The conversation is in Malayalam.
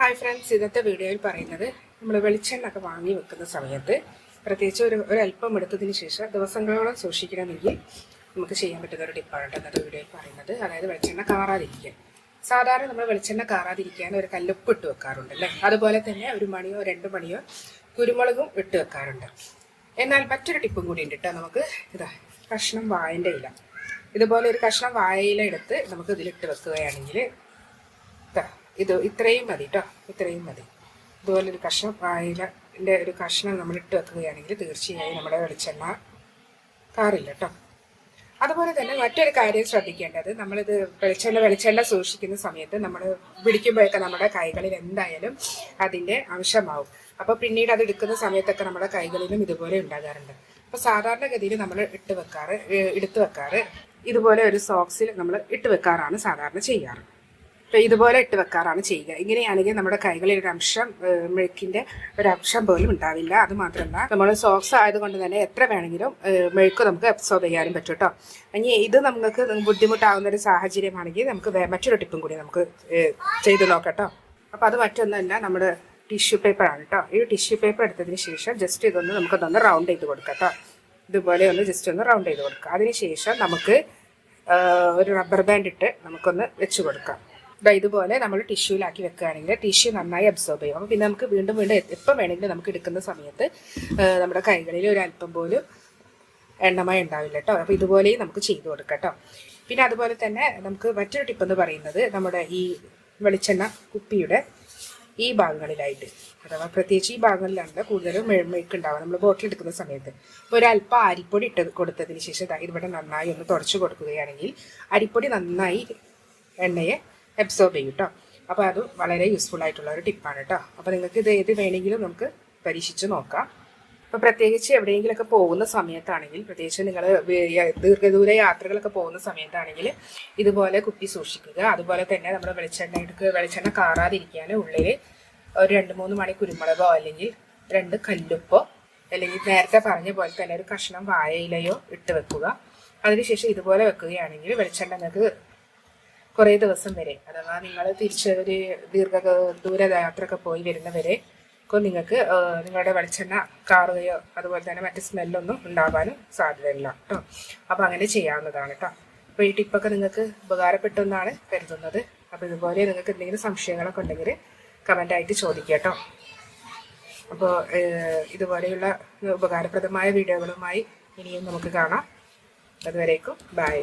ഹായ് ഫ്രണ്ട്സ് ഇന്നത്തെ വീഡിയോയിൽ പറയുന്നത് നമ്മൾ വെളിച്ചെണ്ണ ഒക്കെ വാങ്ങി വെക്കുന്ന സമയത്ത് പ്രത്യേകിച്ച് ഒരു ഒരല്പം എടുത്തതിന് ശേഷം ദിവസങ്ങളോളം സൂക്ഷിക്കണമെങ്കിൽ നമുക്ക് ചെയ്യാൻ പറ്റുന്ന ഒരു ടിപ്പാണ് ഇന്നത്തെ വീഡിയോയിൽ പറയുന്നത്. അതായത് വെളിച്ചെണ്ണ കാറാതിരിക്കാൻ. സാധാരണ നമ്മൾ വെളിച്ചെണ്ണ കാറാതിരിക്കാൻ ഒരു കല്ലുപ്പ് ഇട്ട് വെക്കാറുണ്ട് അല്ലേ? അതുപോലെ തന്നെ ഒരു മണിയോ രണ്ട് മണിയോ കുരുമുളകും ഇട്ട് വെക്കാറുണ്ട്. എന്നാൽ മറ്റൊരു ടിപ്പും കൂടി ഉണ്ട് കേട്ടോ നമുക്ക് ഇതാ കഷ്ണം വായന്റെ ഇല. ഇതുപോലെ ഒരു കഷ്ണം വായയില എടുത്ത് നമുക്ക് ഇതിലിട്ട് വെക്കുകയാണെങ്കിൽ ഇത് ഇത്രയും മതി കേട്ടോ ഇത്രയും മതി. ഇതുപോലെ ഒരു കഷ്ണം അയിലിന്റെ ഒരു കഷ്ണം നമ്മൾ ഇട്ട് വെക്കുകയാണെങ്കിൽ തീർച്ചയായും നമ്മുടെ വെളിച്ചെണ്ണ കാറില്ല കേട്ടോ അതുപോലെ തന്നെ മറ്റൊരു കാര്യം ശ്രദ്ധിക്കേണ്ടത് നമ്മളിത് വെളിച്ചെണ്ണ വെളിച്ചെണ്ണ സൂക്ഷിക്കുന്ന സമയത്ത് നമ്മൾ പിടിക്കുമ്പോഴൊക്കെ നമ്മുടെ കൈകളിൽ എന്തായാലും അതിന്റെ അംശമാവും. അപ്പോൾ പിന്നീട് അത് എടുക്കുന്ന സമയത്തൊക്കെ നമ്മുടെ കൈകളിലും ഇതുപോലെ ഉണ്ടാകാറുണ്ട്. അപ്പോൾ സാധാരണഗതിയിൽ നമ്മൾ ഇട്ട് വെക്കാറ് എടുത്തു വെക്കാറ് ഇതുപോലെ ഒരു സോക്സിൽ നമ്മൾ ഇട്ട് വെക്കാറാണ് സാധാരണ ചെയ്യാറ്. ഇതുപോലെ ഇട്ട് വെക്കാറാണ് ചെയ്യുക. ഇങ്ങനെയാണെങ്കിൽ നമ്മുടെ കൈകളിൽ ഒരു അംശം മെഴുക്കിന്റെ ഒരു അംശം പോലും ഉണ്ടാവില്ല. അത് മാത്രമല്ല നമ്മൾ സോക്സ് ആയതുകൊണ്ട് തന്നെ എത്ര വേണമെങ്കിലും മെഴുക്ക് നമുക്ക് അബ്സോർബ് ചെയ്യാനും പറ്റും കേട്ടോ. ഇനി ഇത് നമുക്ക് ബുദ്ധിമുട്ടാവുന്ന ഒരു സാഹചര്യമാണെങ്കിൽ നമുക്ക് മറ്റൊരു ടിപ്പും കൂടി നമുക്ക് ചെയ്തു നോക്കാം കേട്ടോ. അപ്പോൾ അത് മറ്റൊന്നല്ല നമ്മുടെ ടിഷ്യൂ പേപ്പറാണ് കേട്ടോ. ഈ ടിഷ്യൂ പേപ്പർ എടുത്തതിന് ശേഷം ജസ്റ്റ് ഇതൊന്ന് നമുക്കൊന്ന് റൗണ്ട് ചെയ്ത് കൊടുക്കാം കേട്ടോ. ഇതുപോലെ ഒന്ന് ജസ്റ്റ് ഒന്ന് റൗണ്ട് ചെയ്ത് കൊടുക്കുക അതിനുശേഷം നമുക്ക് ഒരു റബ്ബർ ബാൻഡ് ഇട്ട് നമുക്കൊന്ന് വെച്ച് കൊടുക്കാം. ദാ ഇതുപോലെ നമ്മൾ ടിഷ്യൂലാക്കി വെക്കുകയാണെങ്കിൽ ടിഷ്യൂ നന്നായി അബ്സോർബ് ചെയ്യും. അപ്പോൾ പിന്നെ നമുക്ക് വീണ്ടും വീണ്ടും എപ്പം വേണമെങ്കിലും നമുക്ക് എടുക്കുന്ന സമയത്ത് നമ്മുടെ കൈകളിൽ ഒരു അല്പം പോലും എണ്ണമയം ഉണ്ടാവില്ല കേട്ടോ അപ്പോൾ ഇതുപോലെയും നമുക്ക് ചെയ്തു കൊടുക്കാം കേട്ടോ പിന്നെ അതുപോലെ തന്നെ നമുക്ക് മറ്റൊരു ടിപ്പ് എന്ന് പറയുന്നത് നമ്മുടെ ഈ വെളിച്ചെണ്ണ കുപ്പിയുടെ ഈ ഭാഗങ്ങളിലായിട്ട്. അഥവാ പ്രത്യേകിച്ച് ഈ ഭാഗങ്ങളിലാണ് കൂടുതലും മെഴുമേക്ക് ഉണ്ടാവുക. നമ്മൾ ബോട്ടിൽ എടുക്കുന്ന സമയത്ത്. ഇപ്പോൾ ഒരു അല്പം അരിപ്പൊടി ഇട്ട് കൊടുത്തതിന് ശേഷം ഇവിടെ നന്നായി ഒന്ന് തുടച്ചു കൊടുക്കുകയാണെങ്കിൽ അരിപ്പൊടി നന്നായി എണ്ണയെ അബ്സോർബ് ചെയ്യും കേട്ടോ അപ്പോൾ അത് വളരെ യൂസ്ഫുൾ ആയിട്ടുള്ള ഒരു ടിപ്പാണ് കേട്ടോ അപ്പോൾ നിങ്ങൾക്ക് ഇത് ഏത് വേണമെങ്കിലും നമുക്ക് പരീക്ഷിച്ച് നോക്കാം. അപ്പോൾ പ്രത്യേകിച്ച് എവിടെയെങ്കിലുമൊക്കെ പോകുന്ന സമയത്താണെങ്കിൽ പ്രത്യേകിച്ച് നിങ്ങൾ ദീർഘദൂര യാത്രകളൊക്കെ പോകുന്ന സമയത്താണെങ്കിൽ ഇതുപോലെ കുപ്പി സൂക്ഷിക്കുക. അതുപോലെ തന്നെ നമ്മുടെ വെളിച്ചെണ്ണ എടുക്കുക വെളിച്ചെണ്ണ കാറാതിരിക്കാൻ ഉള്ളിൽ ഒരു രണ്ട് മൂന്ന് മണി കുരുമുളകോ അല്ലെങ്കിൽ രണ്ട് കല്ലുപ്പോ അല്ലെങ്കിൽ നേരത്തെ പറഞ്ഞ പോലെ തന്നെ ഒരു കഷ്ണം വായയിലയോ ഇട്ട് വെക്കുക. അതിനുശേഷം ഇതുപോലെ വെക്കുകയാണെങ്കിൽ വെളിച്ചെണ്ണ നിങ്ങൾക്ക് കുറേ ദിവസം വരെ. അഥവാ നിങ്ങൾ തിരിച്ച് ഒരു ദീർഘ ദൂര യാത്രയൊക്കെ പോയി വരുന്നവരെ ഒക്കെ നിങ്ങൾക്ക് നിങ്ങളുടെ വെളിച്ചെണ്ണ കാറുകയോ അതുപോലെ തന്നെ മറ്റ് സ്മെല്ലൊന്നും ഉണ്ടാവാനും സാധ്യതയില്ല കേട്ടോ അപ്പോൾ അങ്ങനെ ചെയ്യാവുന്നതാണ് കേട്ടോ അപ്പോൾ ഈ ടിപ്പൊക്കെ നിങ്ങൾക്ക് ഉപകാരപ്പെട്ടെന്നാണ് കരുതുന്നത്. അപ്പോൾ ഇതുപോലെ നിങ്ങൾക്ക് എന്തെങ്കിലും സംശയങ്ങളൊക്കെ ഉണ്ടെങ്കിൽ കമന്റായിട്ട് ചോദിക്കുക കേട്ടോ അപ്പോൾ ഇതുപോലെയുള്ള ഉപകാരപ്രദമായ വീഡിയോകളുമായി ഇനിയും നമുക്ക് കാണാം. അതുവരേക്കും ബൈ.